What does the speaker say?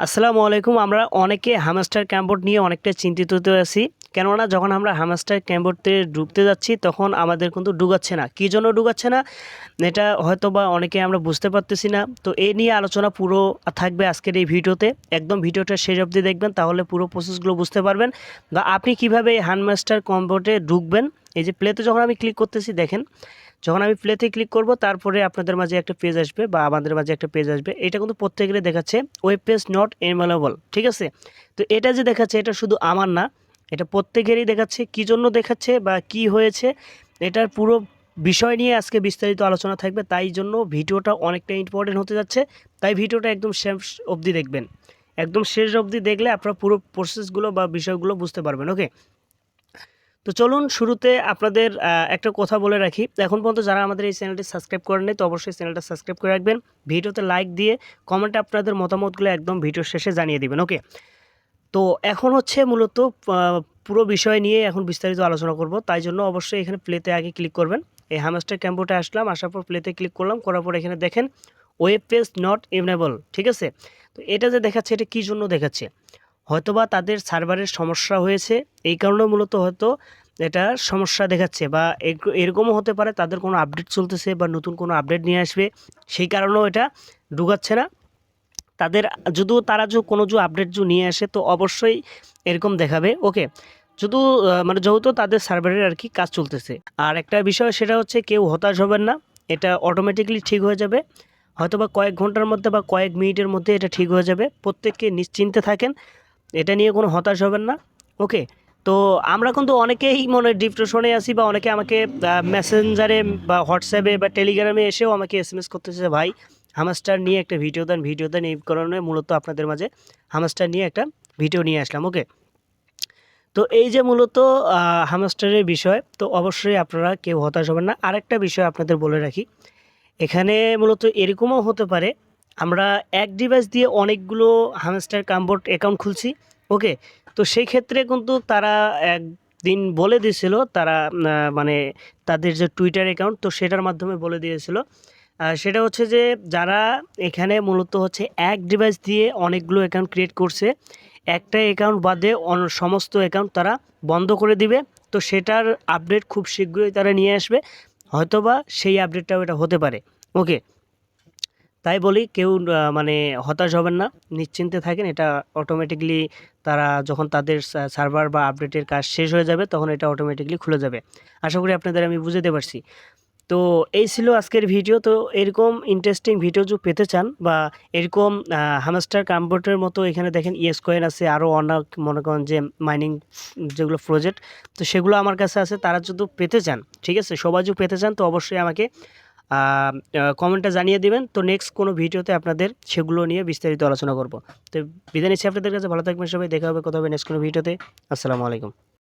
আসসালামু আলাইকুম। আমরা অনেকে হামাস্টার ক্যাম্পবোর্ড নিয়ে অনেকটা চিন্তিত হতে আছি। কেননা যখন আমরা হামাস্টার ক্যাম্পবোর্ডতে ঢুকতে যাচ্ছি, তখন আমাদের কিন্তু ডুগাচ্ছে না। কী জন্য ডুগাচ্ছে না? এটা হয়তো বা অনেকে আমরা বুঝতে পারতেছি না। তো এই নিয়ে আলোচনা পুরো থাকবে আজকের এই ভিডিওতে। একদম ভিডিওটা শেষ অবধি দেখবেন, তাহলে পুরো প্রসেসগুলো বুঝতে পারবেন। বা আপনি কীভাবে এই হানমাস্টার ক্যাম্পবোর্ডে ঢুকবেন এই যে প্লেতে যখন আমি ক্লিক করতেছি, দেখেন যখন আমি প্লেতে ক্লিক করব, তারপরে আপনাদের মাঝে একটা পেজ আসবে বা আমাদের মাঝে একটা পেজ আসবে। এটা কিন্তু প্রত্যেকেরই দেখাচ্ছে ওয়েব পেজ নট এভেলেবল ঠিক আছে? তো এটা যে দেখাচ্ছে, এটা শুধু আমার না, এটা প্রত্যেকেরই দেখাচ্ছে। কী জন্য দেখাচ্ছে বা কি হয়েছে, এটার পুরো বিষয় নিয়ে আজকে বিস্তারিত আলোচনা থাকবে। তাই জন্য ভিডিওটা অনেকটা ইম্পর্টেন্ট হতে যাচ্ছে। তাই ভিডিওটা একদম শেষ অবধি দেখবেন। একদম শেষ অবধি দেখলে আপনারা পুরো প্রসেসগুলো বা বিষয়গুলো বুঝতে পারবেন ওকে তো চলুন শুরুতে আপনাদের একটা কথা বলে রাখি। এখন পর্যন্ত যারা আমাদের এই চ্যানেলটি সাবস্ক্রাইব করেন তো অবশ্যই চ্যানেলটা সাবস্ক্রাইব করে রাখবেন। ভিডিওতে লাইক দিয়ে কমেন্টে আপনাদের মতামতগুলো একদম ভিডিওর শেষে জানিয়ে দেবেন, ওকে? তো এখন হচ্ছে মূলত পুরো বিষয় নিয়ে এখন বিস্তারিত আলোচনা করব। তাই জন্য অবশ্যই এখানে প্লেতে আগে ক্লিক করবেন। এই হামাস্টার ক্যাম্পোতে আসলাম, আসার পর প্লেতে ক্লিক করলাম, করার পর এখানে দেখেন ওয়েব পেজ নট ইভনেবল ঠিক আছে? তো এটা যে দেখাচ্ছে, এটা কী জন্য দেখাচ্ছে? হয়তোবা তাদের সার্ভারের সমস্যা হয়েছে, এই কারণে মূলত হয়তো এটা সমস্যা দেখাচ্ছে বা এরকমও হতে পারে তাদের কোনো আপডেট চলতেছে বা নতুন কোনো আপডেট নিয়ে আসবে, সেই কারণেও এটা ঢুকাচ্ছে না। তাদের যদিও তারা যে, কোনো যে আপডেট যে নিয়ে আসে তো অবশ্যই এরকম দেখাবে। ওকে শুধু মানে যেহেতু তাদের সার্ভারের আর কি কাজ চলতেছে, আর একটা বিষয় সেটা হচ্ছে কেউ হতাশ হবেন না, এটা অটোমেটিকলি ঠিক হয়ে যাবে। হয়তো বা কয়েক ঘণ্টার মধ্যে বা কয়েক মিনিটের মধ্যে এটা ঠিক হয়ে যাবে। প্রত্যেককে নিশ্চিন্তে থাকেন এটা নিয়ে কোনো হতাশ হবেন না। ওকে তো আমরা কিন্তু অনেকেই মনে ডিপ্রেশনে আছি বা অনেকে আমাকে মেসেঞ্জারে বা হোয়াটসঅ্যাপে বা টেলিগ্রামে এসেও আমাকে এস এম এস করতেছে, ভাই হামাস্টার নিয়ে একটা ভিডিও দেন ভিডিও দেন। এই কারণে মূলত আপনাদের মাঝে হামাস্টার নিয়ে একটা ভিডিও নিয়ে আসলাম ওকে তো এই যে মূলত হামাস্টারের বিষয়, তো অবশ্যই আপনারা কেউ হতাশ হবেন না। আরেকটা বিষয় আপনাদের বলে রাখি, এখানে মূলত এরকমও হতে পারে, আমরা এক ডিভাইস দিয়ে অনেকগুলো হামস্টার কামবোর্ড অ্যাকাউন্ট খুলছি ওকে, তো সেই ক্ষেত্রে কিন্তু তারা একদিন বলে দিয়েছিল, তারা মানে তাদের যে টুইটার অ্যাকাউন্ট তো সেটার মাধ্যমে বলে দিয়েছিল। সেটা হচ্ছে যে যারা এখানে মূলত হচ্ছে এক ডিভাইস দিয়ে অনেকগুলো অ্যাকাউন্ট ক্রিয়েট করছে, একটা অ্যাকাউন্ট বাদে সমস্ত অ্যাকাউন্ট তারা বন্ধ করে দিবে। তো সেটার আপডেট খুব শীঘ্রই তারা নিয়ে আসবে, হয়তোবা সেই আপডেটটাও এটা হতে পারে। ওকে তাই বলি কেউ মানে হতাশ হবেন না, নিশ্চিন্তে থাকেন, এটা অটোমেটিকলি তারা যখন তাদের সার্ভার বা আপডেটের কাজ শেষ হয়ে যাবে, তখন এটা অটোমেটিকলি খুলে যাবে। আশা করি আপনাদের আমি বুঝাতে পারছি। তো এই ছিল আজকের ভিডিও। তো এরকম ইন্টারেস্টিং ভিডিও যদি পেতে চান বা এরকম হামাস্টার কাম্পোর্টের মতো এখানে দেখেন ইয়েস কয়েন আছে আরও অনেক মনে করেন যে মাইনিং যেগুলো প্রজেক্ট তো সেগুলো আমার কাছে আছে, তারা যদি পেতে চান, ঠিক আছে? সবাই যদি পেতে চান, তো অবশ্যই আমাকে কমেন্টে জানিয়ে দিবেন। তো নেক্সট কোনো ভিডিওতে আপনাদের সেগুলো নিয়ে বিস্তারিত আলোচনা করব। তো বিদায় নিচ্ছি আপনাদের কাছে। ভালো থাকবেন সবাই। দেখা হবে, কথা হবে নেক্সট কোনো ভিডিওতে। আসসালামু আলাইকুম।